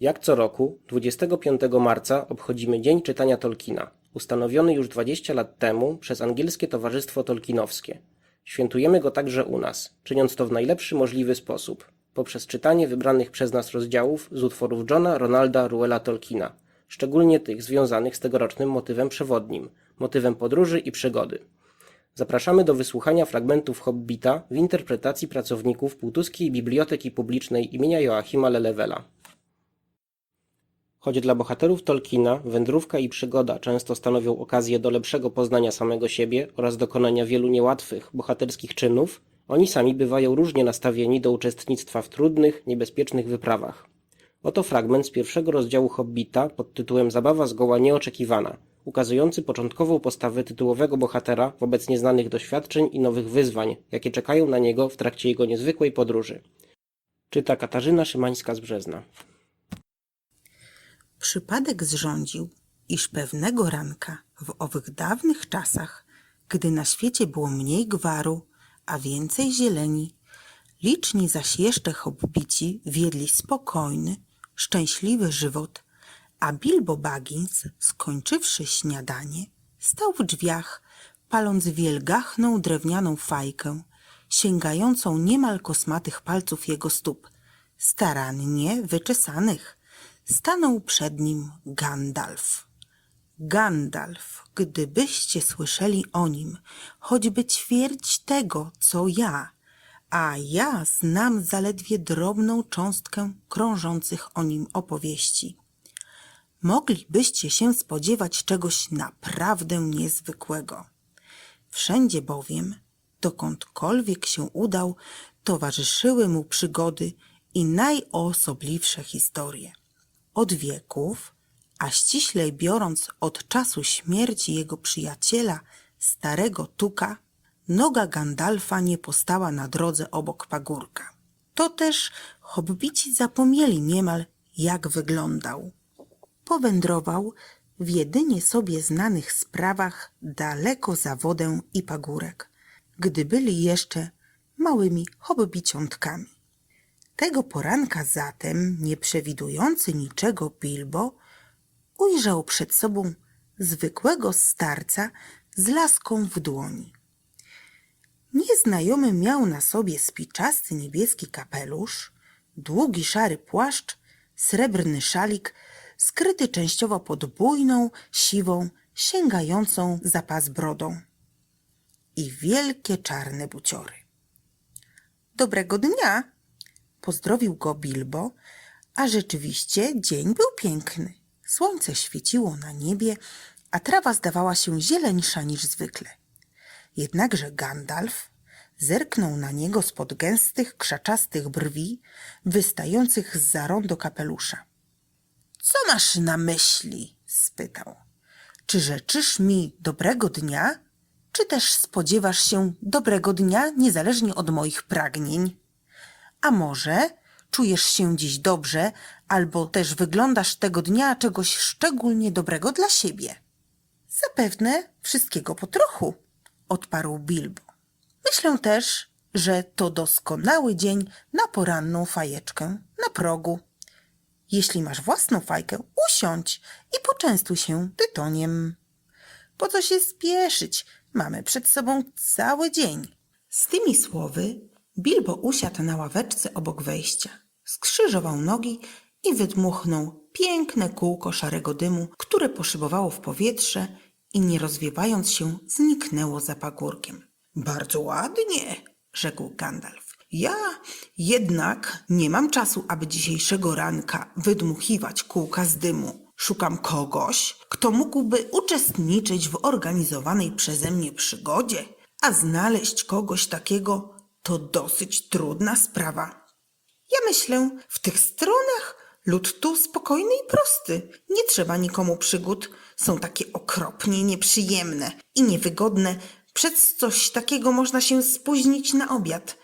Jak co roku, 25 marca obchodzimy Dzień Czytania Tolkiena, ustanowiony już 20 lat temu przez Angielskie Towarzystwo Tolkienowskie. Świętujemy go także u nas, czyniąc to w najlepszy możliwy sposób, poprzez czytanie wybranych przez nas rozdziałów z utworów Johna Ronalda Ruela Tolkiena, szczególnie tych związanych z tegorocznym motywem przewodnim, motywem podróży i przygody. Zapraszamy do wysłuchania fragmentów Hobbita w interpretacji pracowników Półtuskiej Biblioteki Publicznej imienia Joachima Lelewela. Choć dla bohaterów Tolkiena wędrówka i przygoda często stanowią okazję do lepszego poznania samego siebie oraz dokonania wielu niełatwych, bohaterskich czynów, oni sami bywają różnie nastawieni do uczestnictwa w trudnych, niebezpiecznych wyprawach. Oto fragment z pierwszego rozdziału Hobbita pod tytułem Zabawa zgoła nieoczekiwana, ukazujący początkową postawę tytułowego bohatera wobec nieznanych doświadczeń i nowych wyzwań, jakie czekają na niego w trakcie jego niezwykłej podróży. Czyta Katarzyna Szymańska z Brzezna. Przypadek zrządził, iż pewnego ranka w owych dawnych czasach, gdy na świecie było mniej gwaru, a więcej zieleni, liczni zaś jeszcze hobbici wiedli spokojny, szczęśliwy żywot, a Bilbo Baggins, skończywszy śniadanie, stał w drzwiach, paląc wielgachną drewnianą fajkę, sięgającą niemal kosmatych palców jego stóp, starannie wyczesanych. Stanął przed nim Gandalf. Gandalf, gdybyście słyszeli o nim, choćby ćwierć tego, co ja, a ja znam zaledwie drobną cząstkę krążących o nim opowieści. Moglibyście się spodziewać czegoś naprawdę niezwykłego. Wszędzie bowiem, dokądkolwiek się udał, towarzyszyły mu przygody i najosobliwsze historie. Od wieków, a ściślej biorąc od czasu śmierci jego przyjaciela, starego Tuka, noga Gandalfa nie postała na drodze obok pagórka. To też hobbici zapomnieli niemal, jak wyglądał. Powędrował w jedynie sobie znanych sprawach daleko za wodę i pagórek, gdy byli jeszcze małymi hobbiciątkami. Tego poranka zatem, nie przewidujący niczego Bilbo, ujrzał przed sobą zwykłego starca z laską w dłoni. Nieznajomy miał na sobie spiczasty niebieski kapelusz, długi szary płaszcz, srebrny szalik, skryty częściowo pod bujną, siwą, sięgającą za pas brodą i wielkie czarne buciory. Dobrego dnia! Pozdrowił go Bilbo, a rzeczywiście dzień był piękny. Słońce świeciło na niebie, a trawa zdawała się zieleńsza niż zwykle. Jednakże Gandalf zerknął na niego spod gęstych, krzaczastych brwi, wystających z zarądu kapelusza. Co masz na myśli? spytał. Czy życzysz mi dobrego dnia, czy też spodziewasz się dobrego dnia niezależnie od moich pragnień? A może czujesz się dziś dobrze, albo też wyglądasz tego dnia czegoś szczególnie dobrego dla siebie? Zapewne wszystkiego po trochu, odparł Bilbo. Myślę też, że to doskonały dzień na poranną fajeczkę na progu. Jeśli masz własną fajkę, usiądź i poczęstuj się tytoniem. Po co się spieszyć? Mamy przed sobą cały dzień. Z tymi słowy Bilbo usiadł na ławeczce obok wejścia, skrzyżował nogi i wydmuchnął piękne kółko szarego dymu, które poszybowało w powietrze i nie rozwiewając się zniknęło za pagórkiem. Bardzo ładnie, rzekł Gandalf. Ja jednak nie mam czasu, aby dzisiejszego ranka wydmuchiwać kółka z dymu. Szukam kogoś, kto mógłby uczestniczyć w organizowanej przeze mnie przygodzie, a znaleźć kogoś takiego to dosyć trudna sprawa. Ja myślę, w tych stronach lud tu spokojny i prosty. Nie trzeba nikomu przygód. Są takie okropnie nieprzyjemne i niewygodne. Przez coś takiego można się spóźnić na obiad.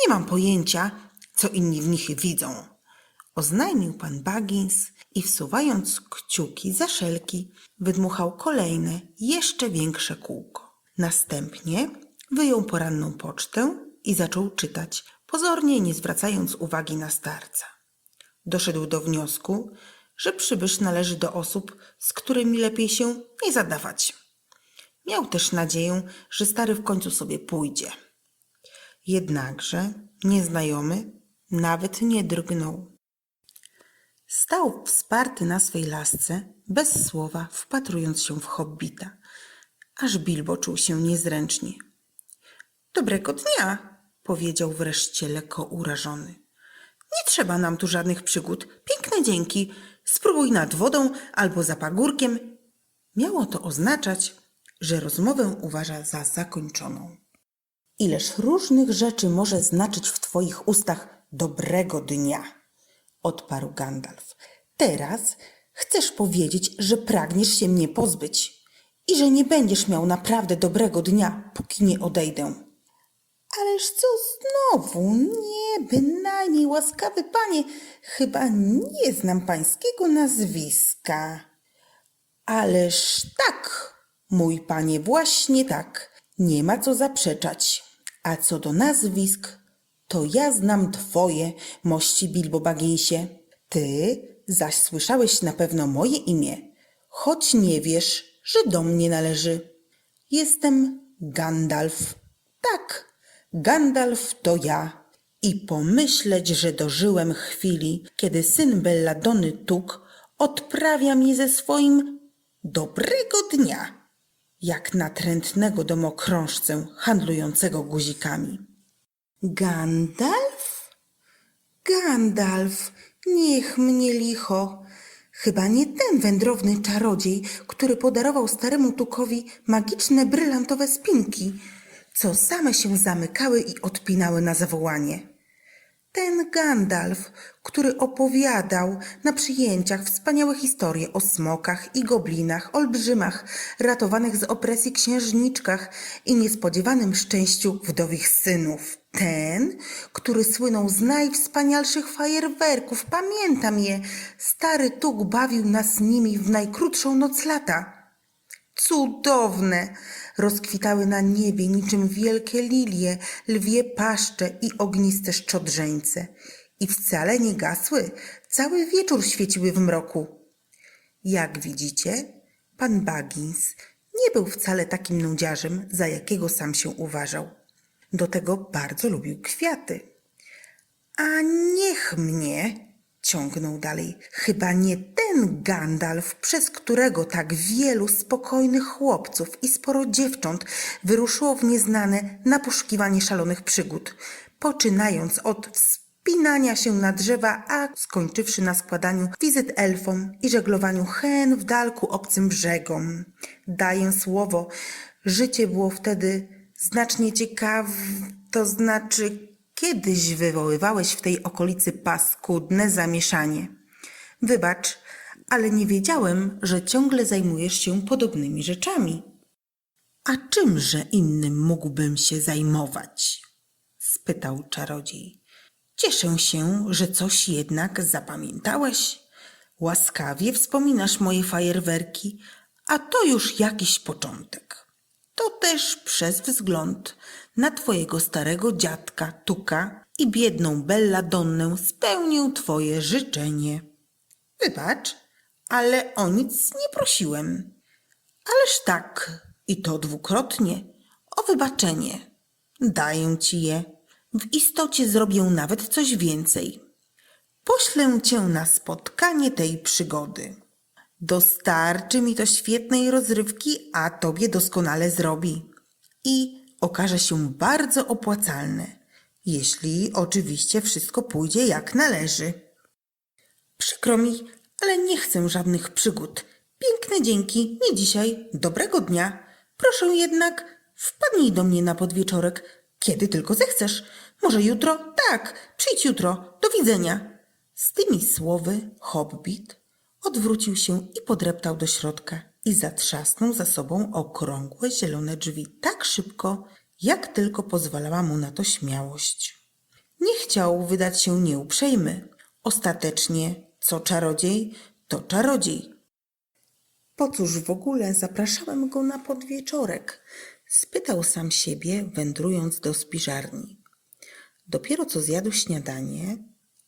Nie mam pojęcia, co inni w nich widzą. Oznajmił pan Baggins i wsuwając kciuki za szelki, wydmuchał kolejne, jeszcze większe kółko. Następnie wyjął poranną pocztę i zaczął czytać, pozornie nie zwracając uwagi na starca. Doszedł do wniosku, że przybysz należy do osób, z którymi lepiej się nie zadawać. Miał też nadzieję, że stary w końcu sobie pójdzie. Jednakże nieznajomy nawet nie drgnął. Stał wsparty na swej lasce, bez słowa wpatrując się w hobbita, aż Bilbo czuł się niezręcznie. Dobrego dnia, powiedział wreszcie lekko urażony. Nie trzeba nam tu żadnych przygód. Piękne dzięki. Spróbuj nad wodą albo za pagórkiem. Miało to oznaczać, że rozmowę uważa za zakończoną. Ileż różnych rzeczy może znaczyć w twoich ustach dobrego dnia, odparł Gandalf. Teraz chcesz powiedzieć, że pragniesz się mnie pozbyć i że nie będziesz miał naprawdę dobrego dnia, póki nie odejdę. Ależ co znowu? Nie, bynajmniej łaskawy panie, chyba nie znam pańskiego nazwiska. Ależ tak, mój panie, właśnie tak. Nie ma co zaprzeczać. A co do nazwisk, to ja znam twoje, mości Bilbo Bagginsie. Ty zaś słyszałeś na pewno moje imię, choć nie wiesz, że do mnie należy. Jestem Gandalf. Tak, Gandalf to ja. I pomyśleć, że dożyłem chwili, kiedy syn Belladony Tuk odprawia mnie ze swoim dobrego dnia, jak natrętnego domokrążcę handlującego guzikami. Gandalf? Gandalf, niech mnie licho. Chyba nie ten wędrowny czarodziej, który podarował staremu Tukowi magiczne brylantowe spinki, co same się zamykały i odpinały na zawołanie. Ten Gandalf, który opowiadał na przyjęciach wspaniałe historie o smokach i goblinach, olbrzymach, ratowanych z opresji księżniczkach i niespodziewanym szczęściu wdowich synów. Ten, który słynął z najwspanialszych fajerwerków, pamiętam je. Stary Tuk bawił nas nimi w najkrótszą noc lata. Cudowne! Rozkwitały na niebie niczym wielkie lilie, lwie paszcze i ogniste szczodrzeńce. I wcale nie gasły, cały wieczór świeciły w mroku. Jak widzicie, pan Baggins nie był wcale takim nudziarzem, za jakiego sam się uważał. Do tego bardzo lubił kwiaty. A niech mnie, ciągnął dalej, chyba nie ten Gandalf, przez którego tak wielu spokojnych chłopców i sporo dziewcząt wyruszyło w nieznane na poszukiwanie szalonych przygód, poczynając od wspinania się na drzewa, a skończywszy na składaniu wizyt elfom i żeglowaniu hen w dal ku obcym brzegom. Daję słowo, życie było wtedy znacznie ciekawe, to znaczy Kiedyś wywoływałeś w tej okolicy paskudne zamieszanie. Wybacz, ale nie wiedziałem, że ciągle zajmujesz się podobnymi rzeczami. A czymże innym mógłbym się zajmować? spytał czarodziej. Cieszę się, że coś jednak zapamiętałeś. Łaskawie wspominasz moje fajerwerki, a to już jakiś początek. To też przez wzgląd na twojego starego dziadka Tuka i biedną Belladonnę spełnię twoje życzenie. Wybacz, ale o nic nie prosiłem. Ależ tak, i to dwukrotnie, o wybaczenie. Daję ci je. W istocie zrobię nawet coś więcej. Poślę cię na spotkanie tej przygody. Dostarczy mi to świetnej rozrywki, a tobie doskonale zrobi. I okaże się bardzo opłacalne, jeśli oczywiście wszystko pójdzie jak należy. Przykro mi, ale nie chcę żadnych przygód. Piękne dzięki, nie dzisiaj, dobrego dnia. Proszę jednak, wpadnij do mnie na podwieczorek, kiedy tylko zechcesz. Może jutro? Tak, przyjdź jutro. Do widzenia. Z tymi słowy hobbit odwrócił się i podreptał do środka i zatrzasnął za sobą okrągłe zielone drzwi tak szybko, jak tylko pozwalała mu na to śmiałość. Nie chciał wydać się nieuprzejmy. Ostatecznie, co czarodziej, to czarodziej. Po cóż w ogóle zapraszałem go na podwieczorek? spytał sam siebie, wędrując do spiżarni. Dopiero co zjadł śniadanie,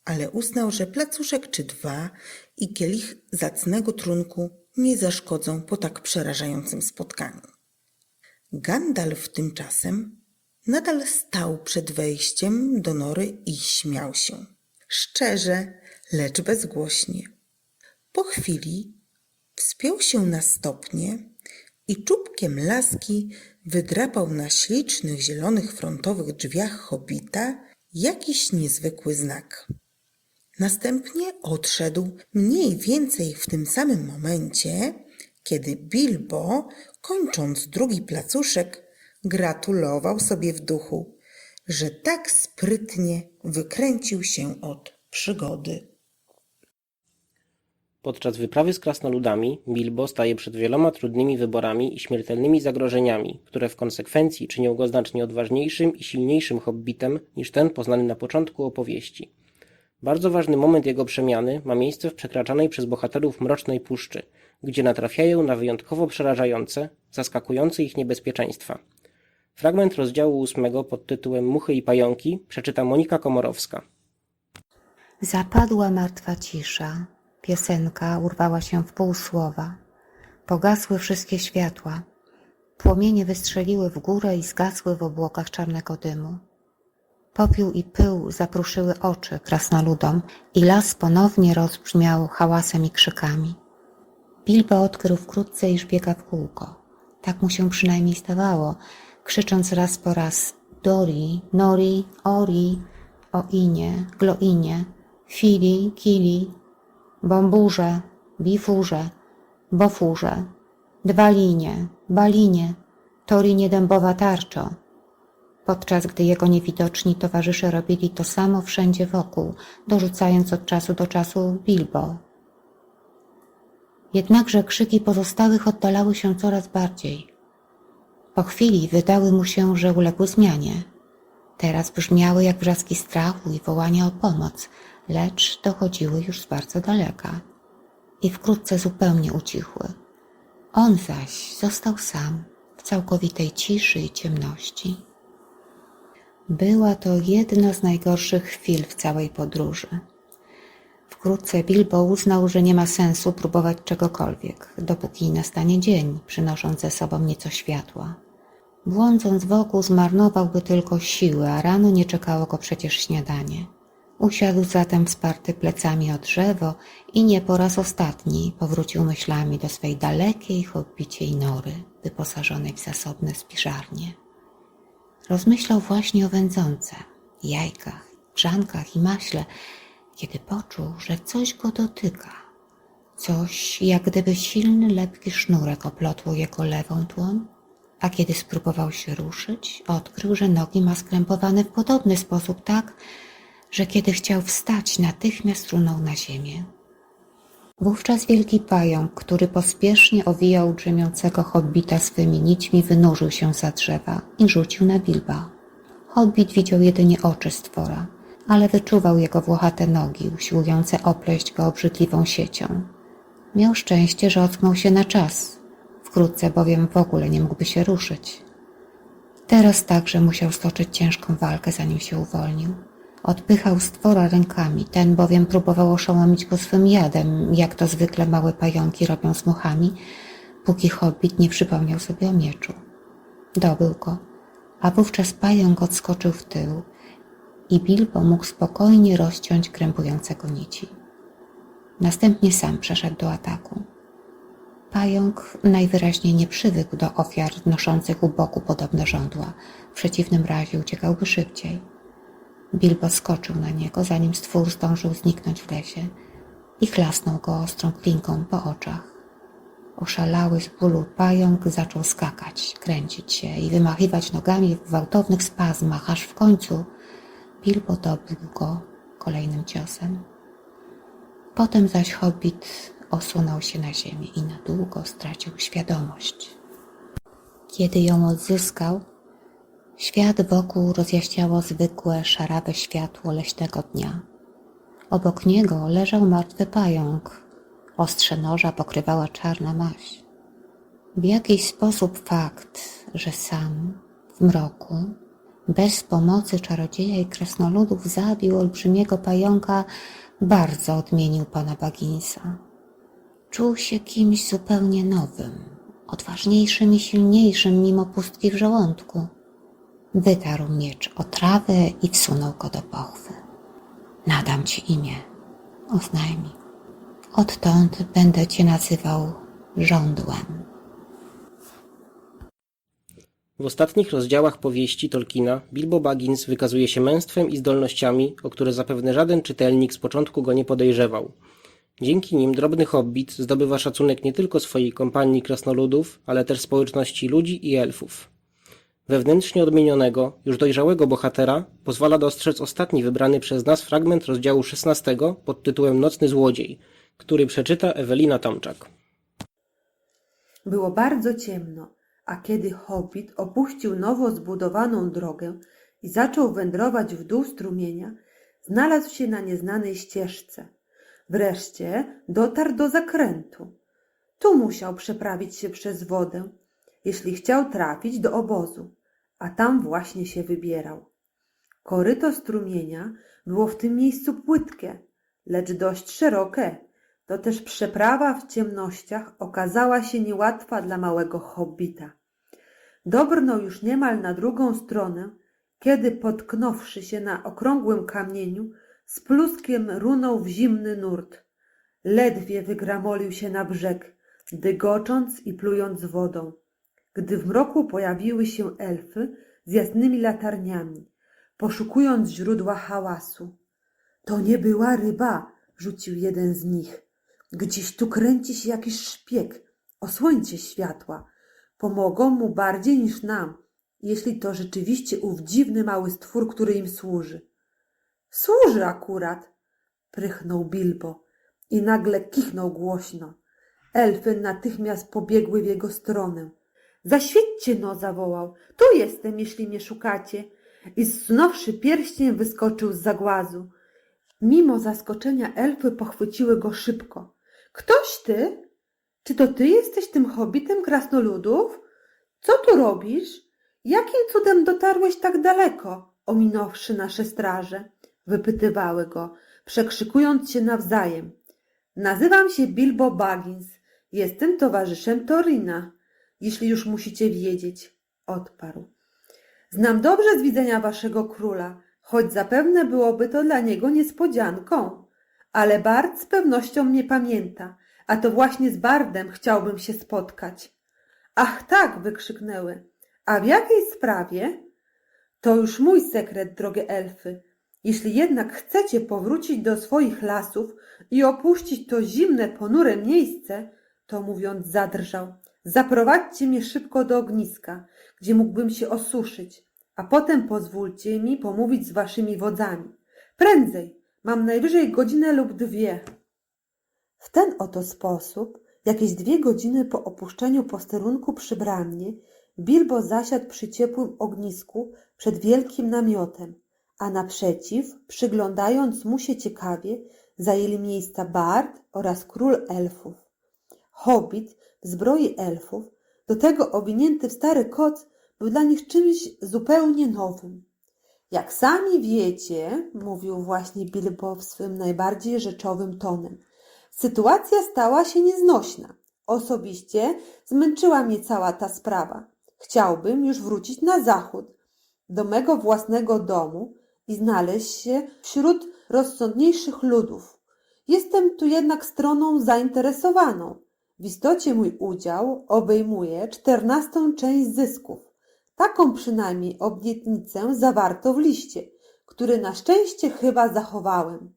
ale uznał, że placuszek czy dwa i kielich zacnego trunku nie zaszkodzą po tak przerażającym spotkaniu. Gandalf tymczasem nadal stał przed wejściem do nory i śmiał się. Szczerze, lecz bezgłośnie. Po chwili wspiął się na stopnie i czubkiem laski wydrapał na ślicznych zielonych frontowych drzwiach hobita jakiś niezwykły znak. Następnie odszedł mniej więcej w tym samym momencie, kiedy Bilbo, kończąc drugi placuszek, gratulował sobie w duchu, że tak sprytnie wykręcił się od przygody. Podczas wyprawy z krasnoludami Bilbo staje przed wieloma trudnymi wyborami i śmiertelnymi zagrożeniami, które w konsekwencji czynią go znacznie odważniejszym i silniejszym hobbitem niż ten poznany na początku opowieści. Bardzo ważny moment jego przemiany ma miejsce w przekraczanej przez bohaterów Mrocznej Puszczy, gdzie natrafiają na wyjątkowo przerażające, zaskakujące ich niebezpieczeństwa. Fragment rozdziału ósmego pod tytułem Muchy i pająki przeczyta Monika Komorowska. Zapadła martwa cisza. Piosenka urwała się w pół słowa. Pogasły wszystkie światła. Płomienie wystrzeliły w górę i zgasły w obłokach czarnego dymu. Popiół i pył zapruszyły oczy krasnoludom i las ponownie rozbrzmiał hałasem i krzykami. Bilbo odkrył wkrótce, iż biega w kółko. Tak mu się przynajmniej stawało, krzycząc raz po raz Dori, Nori, Ori, Oinie, Gloinie, Fili, Kili, Bomburze, Bifurze, Bofurze, Dwalinie, Balinie, Torinie dębowa tarczo. Podczas gdy jego niewidoczni towarzysze robili to samo wszędzie wokół, dorzucając od czasu do czasu Bilbo. Jednakże krzyki pozostałych oddalały się coraz bardziej. Po chwili wydały mu się, że uległy zmianie. Teraz brzmiały jak wrzaski strachu i wołania o pomoc, lecz dochodziły już z bardzo daleka i wkrótce zupełnie ucichły. On zaś został sam w całkowitej ciszy i ciemności. Była to jedna z najgorszych chwil w całej podróży. Wkrótce Bilbo uznał, że nie ma sensu próbować czegokolwiek, dopóki nie nastanie dzień, przynosząc ze sobą nieco światła. Błądząc wokół zmarnowałby tylko siły, a rano nie czekało go przecież śniadanie. Usiadł zatem wsparty plecami o drzewo i nie po raz ostatni powrócił myślami do swej dalekiej, hobbiciej nory, wyposażonej w zasobne spiżarnie. Rozmyślał właśnie o wędzące, jajkach, grzankach i maśle, kiedy poczuł, że coś go dotyka. Coś, jak gdyby silny, lepki sznurek oplotło jego lewą dłoń, a kiedy spróbował się ruszyć, odkrył, że nogi ma skrępowane w podobny sposób tak, że kiedy chciał wstać, natychmiast runął na ziemię. Wówczas wielki pająk, który pospiesznie owijał drzemiącego hobbita swymi nićmi, wynurzył się za drzewa i rzucił na Bilba. Hobbit widział jedynie oczy stwora, ale wyczuwał jego włochate nogi, usiłujące opleść go obrzydliwą siecią. Miał szczęście, że ocknął się na czas, wkrótce bowiem w ogóle nie mógłby się ruszyć. Teraz także musiał stoczyć ciężką walkę, zanim się uwolnił. Odpychał stwora rękami, ten bowiem próbował oszołomić go swym jadem, jak to zwykle małe pająki robią z muchami, póki hobbit nie przypomniał sobie o mieczu. Dobył go, a wówczas pająk odskoczył w tył i Bilbo mógł spokojnie rozciąć krępującego nici. Następnie sam przeszedł do ataku. Pająk najwyraźniej nie przywykł do ofiar noszących u boku podobne żądła, w przeciwnym razie uciekałby szybciej. Bilbo skoczył na niego, zanim stwór zdążył zniknąć w lesie i chlasnął go ostrą klinką po oczach. Oszalały z bólu pająk zaczął skakać, kręcić się i wymachiwać nogami w gwałtownych spazmach, aż w końcu Bilbo dobił go kolejnym ciosem. Potem zaś hobbit osunął się na ziemię i na długo stracił świadomość. Kiedy ją odzyskał, Świat wokół rozjaśniało zwykłe, szarawe światło leśnego dnia. Obok niego leżał martwy pająk. Ostrze noża pokrywała czarna maść. W jakiś sposób fakt, że sam, w mroku, bez pomocy czarodzieja i krasnoludów zabił olbrzymiego pająka, bardzo odmienił pana Bagginsa. Czuł się kimś zupełnie nowym, odważniejszym i silniejszym mimo pustki w żołądku. Wytarł miecz o trawę i wsunął go do pochwy. Nadam ci imię, oznajmił. Odtąd będę cię nazywał żądłem. W ostatnich rozdziałach powieści Tolkiena Bilbo Baggins wykazuje się męstwem i zdolnościami, o które zapewne żaden czytelnik z początku go nie podejrzewał. Dzięki nim drobny hobbit zdobywa szacunek nie tylko swojej kompanii krasnoludów, ale też społeczności ludzi i elfów. Wewnętrznie odmienionego, już dojrzałego bohatera pozwala dostrzec ostatni wybrany przez nas fragment rozdziału 16 pod tytułem Nocny Złodziej, który przeczyta Ewelina Tomczak. Było bardzo ciemno, a kiedy hobbit opuścił nowo zbudowaną drogę i zaczął wędrować w dół strumienia, znalazł się na nieznanej ścieżce. Wreszcie dotarł do zakrętu. Tu musiał przeprawić się przez wodę, jeśli chciał trafić do obozu, a tam właśnie się wybierał. Koryto strumienia było w tym miejscu płytkie, lecz dość szerokie. To też przeprawa w ciemnościach okazała się niełatwa dla małego hobbita. Dobrnął już niemal na drugą stronę, kiedy potknąwszy się na okrągłym kamieniu, z pluskiem runął w zimny nurt. Ledwie wygramolił się na brzeg, dygocząc i plując wodą. Gdy w mroku pojawiły się elfy z jasnymi latarniami, poszukując źródła hałasu. To nie była ryba, rzucił jeden z nich. Gdzieś tu kręci się jakiś szpieg. Osłońcie światła. Pomogą mu bardziej niż nam, jeśli to rzeczywiście ów dziwny mały stwór, który im służy. Służy akurat, prychnął Bilbo i nagle kichnął głośno. Elfy natychmiast pobiegły w jego stronę. Zaświećcie no, zawołał. Tu jestem, jeśli mnie szukacie. I zsunąwszy pierścień, wyskoczył z zagłazu. Mimo zaskoczenia elfy pochwyciły go szybko. Ktoś ty? Czy to ty jesteś tym hobbitem krasnoludów? Co tu robisz? Jakim cudem dotarłeś tak daleko, ominąwszy nasze straże? Wypytywały go, przekrzykując się nawzajem. Nazywam się Bilbo Baggins. Jestem towarzyszem Torina, jeśli już musicie wiedzieć, odparł. Znam dobrze z widzenia waszego króla, choć zapewne byłoby to dla niego niespodzianką. Ale Bard z pewnością mnie pamięta, a to właśnie z Bardem chciałbym się spotkać. Ach tak, wykrzyknęły. A w jakiej sprawie? To już mój sekret, drogie elfy. Jeśli jednak chcecie powrócić do swoich lasów i opuścić to zimne, ponure miejsce, to mówiąc zadrżał, zaprowadźcie mnie szybko do ogniska, gdzie mógłbym się osuszyć, a potem pozwólcie mi pomówić z waszymi wodzami. Prędzej, mam najwyżej godzinę lub dwie. W ten oto sposób, jakieś dwie godziny po opuszczeniu posterunku przy bramie, Bilbo zasiadł przy ciepłym ognisku przed wielkim namiotem, a naprzeciw, przyglądając mu się ciekawie, zajęli miejsca Bard oraz król elfów. Hobbit w zbroi elfów, do tego owinięty w stary koc, był dla nich czymś zupełnie nowym. Jak sami wiecie, mówił właśnie Bilbo w swym najbardziej rzeczowym tonem, sytuacja stała się nieznośna. Osobiście zmęczyła mnie cała ta sprawa. Chciałbym już wrócić na zachód, do mego własnego domu i znaleźć się wśród rozsądniejszych ludów. Jestem tu jednak stroną zainteresowaną. W istocie mój udział obejmuje czternastą część zysków. Taką przynajmniej obietnicę zawarto w liście, który na szczęście chyba zachowałem.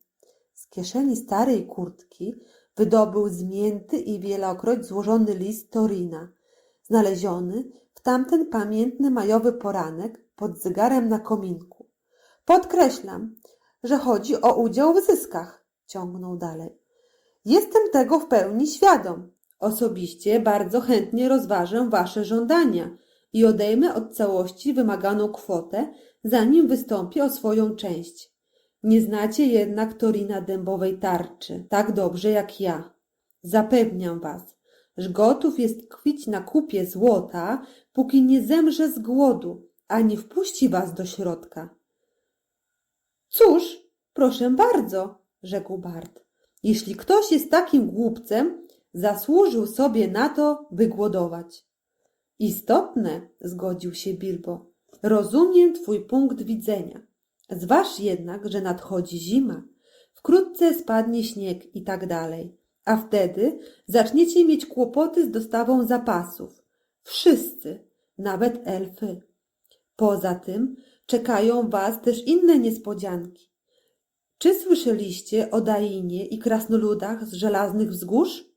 Z kieszeni starej kurtki wydobył zmięty i wielokroć złożony list Torina, znaleziony w tamten pamiętny majowy poranek pod zegarem na kominku. Podkreślam, że chodzi o udział w zyskach, ciągnął dalej. Jestem tego w pełni świadom. Osobiście bardzo chętnie rozważę wasze żądania i odejmę od całości wymaganą kwotę, zanim wystąpię o swoją część. Nie znacie jednak Torina dębowej tarczy tak dobrze jak ja. Zapewniam was, że gotów jest kwić na kupie złota, póki nie zemrze z głodu ani wpuści was do środka. Cóż, proszę bardzo, rzekł Bart. Jeśli ktoś jest takim głupcem, zasłużył sobie na to, by głodować. Istotne, zgodził się Bilbo. Rozumiem twój punkt widzenia. Zważ jednak, że nadchodzi zima. Wkrótce spadnie śnieg i tak dalej. A wtedy zaczniecie mieć kłopoty z dostawą zapasów. Wszyscy, nawet elfy. Poza tym czekają was też inne niespodzianki. Czy słyszeliście o Dainie i krasnoludach z żelaznych wzgórz?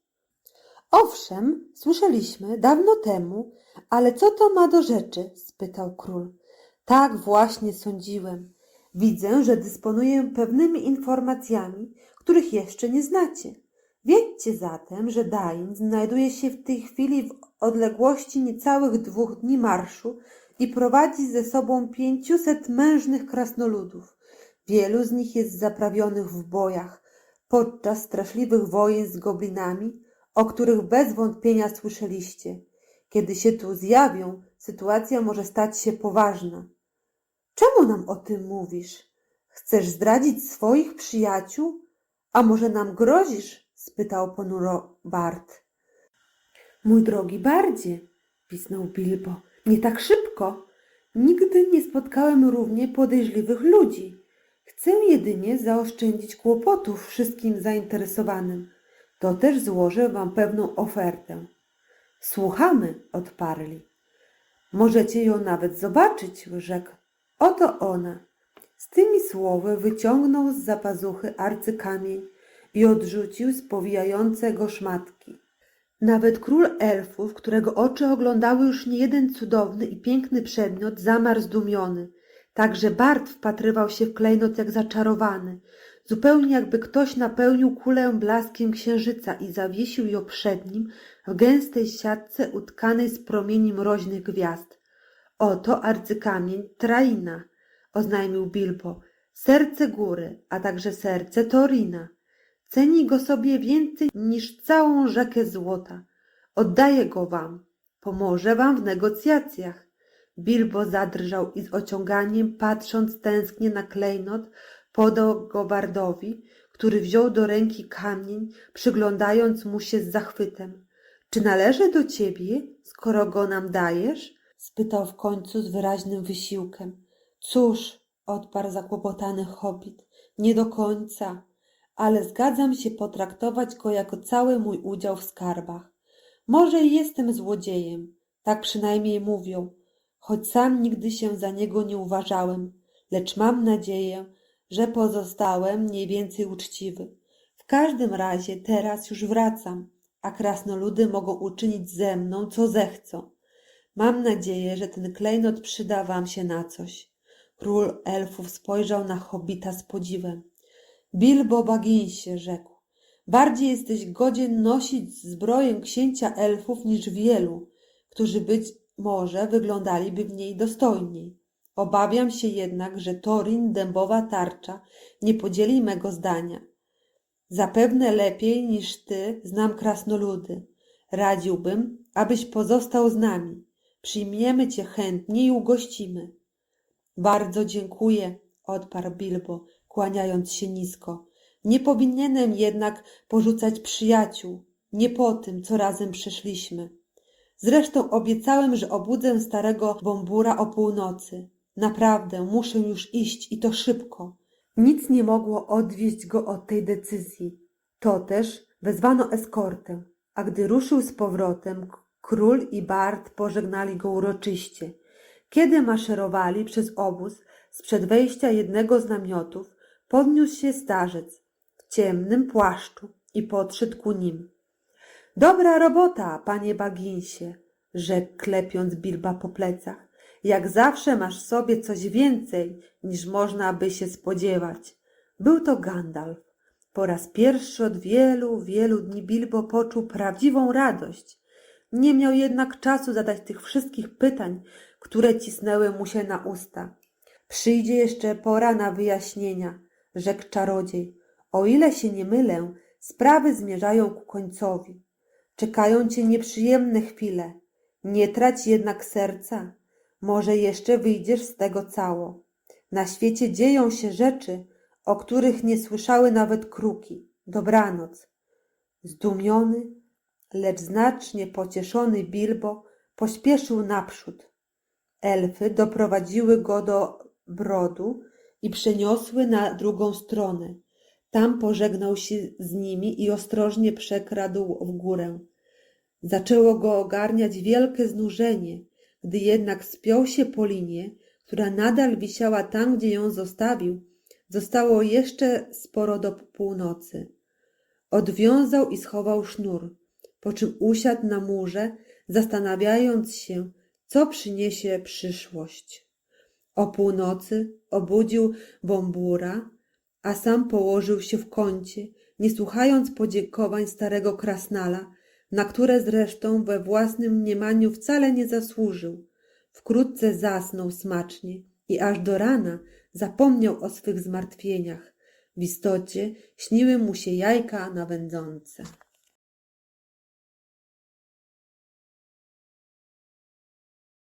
Owszem, słyszeliśmy dawno temu, ale co to ma do rzeczy? spytał król. Tak właśnie sądziłem. Widzę, że dysponuję pewnymi informacjami, których jeszcze nie znacie. Wiedzcie zatem, że Dain znajduje się w tej chwili w odległości niecałych dwóch dni marszu i prowadzi ze sobą pięciuset mężnych krasnoludów. Wielu z nich jest zaprawionych w bojach podczas straszliwych wojen z goblinami, o których bez wątpienia słyszeliście. Kiedy się tu zjawią, sytuacja może stać się poważna. Czemu nam o tym mówisz? Chcesz zdradzić swoich przyjaciół? A może nam grozisz? spytał ponuro Bart. Mój drogi Bardzie, pisnął Bilbo, nie tak szybko. Nigdy nie spotkałem równie podejrzliwych ludzi. Chcę jedynie zaoszczędzić kłopotów wszystkim zainteresowanym. To też złożę wam pewną ofertę. Słuchamy, odparli. Możecie ją nawet zobaczyć, rzekł. Oto ona. Z tymi słowy wyciągnął z zapazuchy arcykamień i odrzucił spowijające go szmatki. Nawet król elfów, którego oczy oglądały już niejeden cudowny i piękny przedmiot, zamarł zdumiony. Także Bart wpatrywał się w klejnot jak zaczarowany, zupełnie jakby ktoś napełnił kulę blaskiem księżyca i zawiesił ją przed nim w gęstej siatce utkanej z promieni mroźnych gwiazd. Oto arcykamień Traina, oznajmił Bilbo, serce góry, a także serce Torina. Ceni go sobie więcej niż całą rzekę złota. Oddaję go wam. Pomoże wam w negocjacjach. Bilbo zadrżał i z ociąganiem, patrząc tęsknie na klejnot, podał go Bardowi, który wziął do ręki kamień, przyglądając mu się z zachwytem. Czy należy do ciebie, skoro go nam dajesz? spytał w końcu z wyraźnym wysiłkiem. Cóż, odparł zakłopotany hobbit, nie do końca, ale zgadzam się potraktować go jako cały mój udział w skarbach. Może jestem złodziejem, tak przynajmniej mówią, choć sam nigdy się za niego nie uważałem, lecz mam nadzieję, że pozostałem mniej więcej uczciwy. W każdym razie teraz już wracam, a krasnoludy mogą uczynić ze mną, co zechcą. Mam nadzieję, że ten klejnot przyda wam się na coś. Król elfów spojrzał na hobita z podziwem. Bilbo Bagginsie, rzekł, bardziej jesteś godzien nosić zbroję księcia elfów niż wielu, którzy być może wyglądaliby w niej dostojniej. Obawiam się jednak, że Torin dębowa tarcza nie podzieli mego zdania. Zapewne lepiej niż ty znam krasnoludy. Radziłbym, abyś pozostał z nami. Przyjmiemy cię chętnie i ugościmy. Bardzo dziękuję, odparł Bilbo, kłaniając się nisko. Nie powinienem jednak porzucać przyjaciół, nie po tym, co razem przeszliśmy. Zresztą obiecałem, że obudzę starego Bombura o północy. Naprawdę, muszę już iść i to szybko. Nic nie mogło odwieść go od tej decyzji. To też wezwano eskortę, a gdy ruszył z powrotem, król i Bart pożegnali go uroczyście. Kiedy maszerowali przez obóz, sprzed wejścia jednego z namiotów, podniósł się starzec w ciemnym płaszczu i podszedł ku nim. Dobra robota, panie Baginsie, rzekł klepiąc Bilba po plecach. Jak zawsze masz w sobie coś więcej, niż można by się spodziewać. Był to Gandalf. Po raz pierwszy od wielu, wielu dni Bilbo poczuł prawdziwą radość. Nie miał jednak czasu zadać tych wszystkich pytań, które cisnęły mu się na usta. Przyjdzie jeszcze pora na wyjaśnienia, rzekł czarodziej. O ile się nie mylę, sprawy zmierzają ku końcowi. Czekają cię nieprzyjemne chwile. Nie trać jednak serca. Może jeszcze wyjdziesz z tego cało. Na świecie dzieją się rzeczy, o których nie słyszały nawet kruki. Dobranoc. Zdumiony, lecz znacznie pocieszony Bilbo pośpieszył naprzód. Elfy doprowadziły go do brodu i przeniosły na drugą stronę. Tam pożegnał się z nimi i ostrożnie przekradł w górę. Zaczęło go ogarniać wielkie znużenie, gdy jednak spiął się po linie, która nadal wisiała tam, gdzie ją zostawił. Zostało jeszcze sporo do północy. Odwiązał i schował sznur, po czym usiadł na murze, zastanawiając się, co przyniesie przyszłość. O północy obudził Bombura, a sam położył się w kącie, nie słuchając podziękowań starego krasnala, na które zresztą we własnym mniemaniu wcale nie zasłużył. Wkrótce zasnął smacznie i aż do rana zapomniał o swych zmartwieniach. W istocie śniły mu się jajka na wędzące.